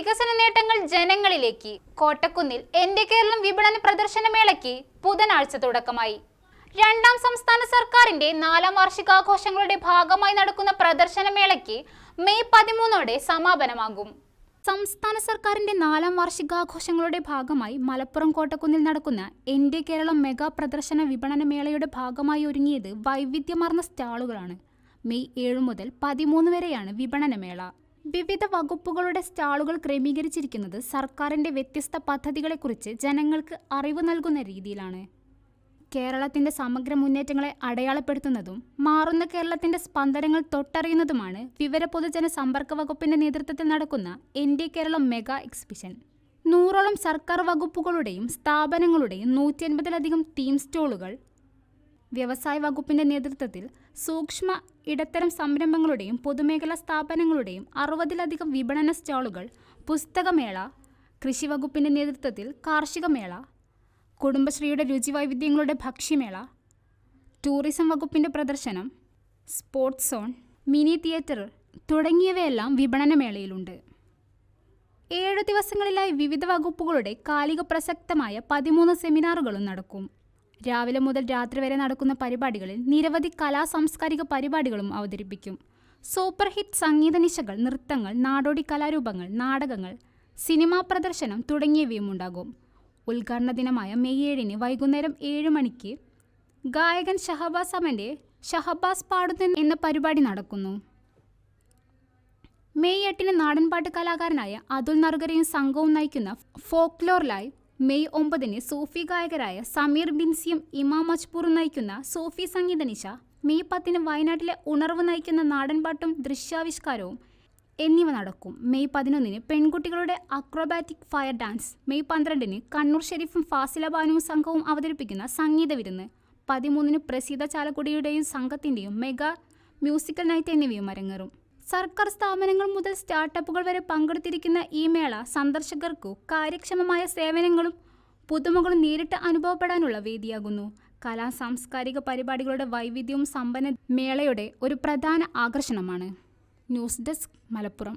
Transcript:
വികസന നേട്ടങ്ങൾ ജനങ്ങളിലേക്ക് കോട്ടക്കുന്നിൽ എന്റെ കേരളം വിപണന പ്രദർശനമേളയ്ക്ക് ബുധനാഴ്ച തുടക്കമായി. രണ്ടാം സംസ്ഥാന സർക്കാരിന്റെ നാലാം വാർഷികാഘോഷങ്ങളുടെ ഭാഗമായി നടക്കുന്ന പ്രദർശനമേളയ്ക്ക് മെയ് പതിമൂന്നോടെ സമാപനമാകും. സംസ്ഥാന സർക്കാരിന്റെ നാലാം വാർഷികാഘോഷങ്ങളുടെ ഭാഗമായി മലപ്പുറം കോട്ടക്കുന്നിൽ നടക്കുന്ന എന്റെ കേരളം മെഗാ പ്രദർശന വിപണന മേളയുടെ ഭാഗമായി ഒരുങ്ങിയത് വൈവിധ്യമാർന്ന സ്റ്റാളുകളാണ്. മെയ് ഏഴ് മുതൽ പതിമൂന്ന് വരെയാണ് വിപണനമേള. വിവിധ വകുപ്പുകളുടെ സ്റ്റാളുകൾ ക്രമീകരിച്ചിരിക്കുന്നത് സർക്കാരിന്റെ വ്യത്യസ്ത പദ്ധതികളെക്കുറിച്ച് ജനങ്ങൾക്ക് അറിവ് നൽകുന്ന രീതിയിലാണ്. കേരളത്തിന്റെ സമഗ്ര മുന്നേറ്റങ്ങളെ അടയാളപ്പെടുത്തുന്നതും മാറുന്ന കേരളത്തിന്റെ സ്പന്ദനങ്ങൾ തൊട്ടറിയുന്നതുമാണ് വിവര പൊതുജന സമ്പർക്ക വകുപ്പിന്റെ നേതൃത്വത്തിൽ നടക്കുന്ന എൻ ഡി കേരളം മെഗാ എക്സിബിഷൻ. നൂറോളം സർക്കാർ വകുപ്പുകളുടെയും സ്ഥാപനങ്ങളുടെയും നൂറ്റി അൻപതിലധികം തീം സ്റ്റോളുകൾ വ്യവസായ വകുപ്പിന്റെ നേതൃത്വത്തിൽ സൂക്ഷ്മ ഇടത്തരം സംരംഭങ്ങളുടെയും പൊതുമേഖലാ സ്ഥാപനങ്ങളുടെയും അറുപതിലധികം വിപണന സ്റ്റാളുകൾ പുസ്തകമേള കൃഷി വകുപ്പിന്റെ നേതൃത്വത്തിൽ കാർഷികമേള കുടുംബശ്രീയുടെ രുചിവൈവിധ്യങ്ങളുടെ ഭക്ഷ്യമേള ടൂറിസം വകുപ്പിന്റെ പ്രദർശനം സ്പോർട്സ് സോൺ മിനി തിയേറ്റർ തുടങ്ങിയവയെല്ലാം വിപണനമേളയിലുണ്ട്. ഏഴു ദിവസങ്ങളിലായി വിവിധ വകുപ്പുകളുടെ കാലിക പ്രസക്തമായ പതിമൂന്ന് സെമിനാറുകളും നടക്കും. രാവിലെ മുതൽ രാത്രി വരെ നടക്കുന്ന പരിപാടികളിൽ നിരവധി കലാ സാംസ്കാരിക പരിപാടികളും അവതരിപ്പിക്കും. സൂപ്പർ ഹിറ്റ് സംഗീത നിശകൾ നൃത്തങ്ങൾ നാടോടി കലാരൂപങ്ങൾ നാടകങ്ങൾ സിനിമാ പ്രദർശനം തുടങ്ങിയവയും ഉണ്ടാകും. ഉദ്ഘാടന ദിനമായ മെയ് ഏഴിന് വൈകുന്നേരം ഏഴ് മണിക്ക് ഗായകൻ ഷഹബാസ് അമന്റെ ഷഹബാസ് പാടുന്ന എന്ന പരിപാടി നടക്കുന്നു. മെയ് എട്ടിന് നാടൻപാട്ട് കലാകാരനായ അതുൽ നറുകരയും സംഘവും നയിക്കുന്ന ഫോക്ലോർ ലൈവ് മെയ് ഒമ്പതിന് സൂഫി ഗായകരായ സമീർ ബിൻസിയും ഇമാം മജ്പൂറും നയിക്കുന്ന സൂഫി സംഗീത നിശ മെയ് പത്തിന് വയനാട്ടിലെ ഉണർവ് നയിക്കുന്ന നാടൻപാട്ടും ദൃശ്യാവിഷ്കാരവും എന്നിവ നടക്കും. മെയ് പതിനൊന്നിന് പെൺകുട്ടികളുടെ അക്രോബാറ്റിക് ഫയർ ഡാൻസ് മെയ് പന്ത്രണ്ടിന് കണ്ണൂർ ഷെരീഫും ഫാസില ബാനുവും സംഘവും അവതരിപ്പിക്കുന്ന സംഗീത വിരുന്ന് പതിമൂന്നിന് പ്രസീത ചാലക്കുടിയുടെയും സംഘത്തിന്റെയും മെഗാ മ്യൂസിക്കൽ നൈറ്റ് എന്നിവയും അരങ്ങേറും. സർക്കാർ സ്ഥാപനങ്ങൾ മുതൽ സ്റ്റാർട്ടപ്പുകൾ വരെ പങ്കെടുത്തിരിക്കുന്ന ഈ മേള സന്ദർശകർക്കു കാര്യക്ഷമമായ സേവനങ്ങളും പുതുമകളും നേരിട്ട് അനുഭവപ്പെടാനുള്ള വേദിയാകുന്നു. കലാ സാംസ്കാരിക പരിപാടികളുടെ വൈവിധ്യവും സമ്പന്ന മേളയുടെ ഒരു പ്രധാന ആകർഷണമാണ്. News desk Malappuram.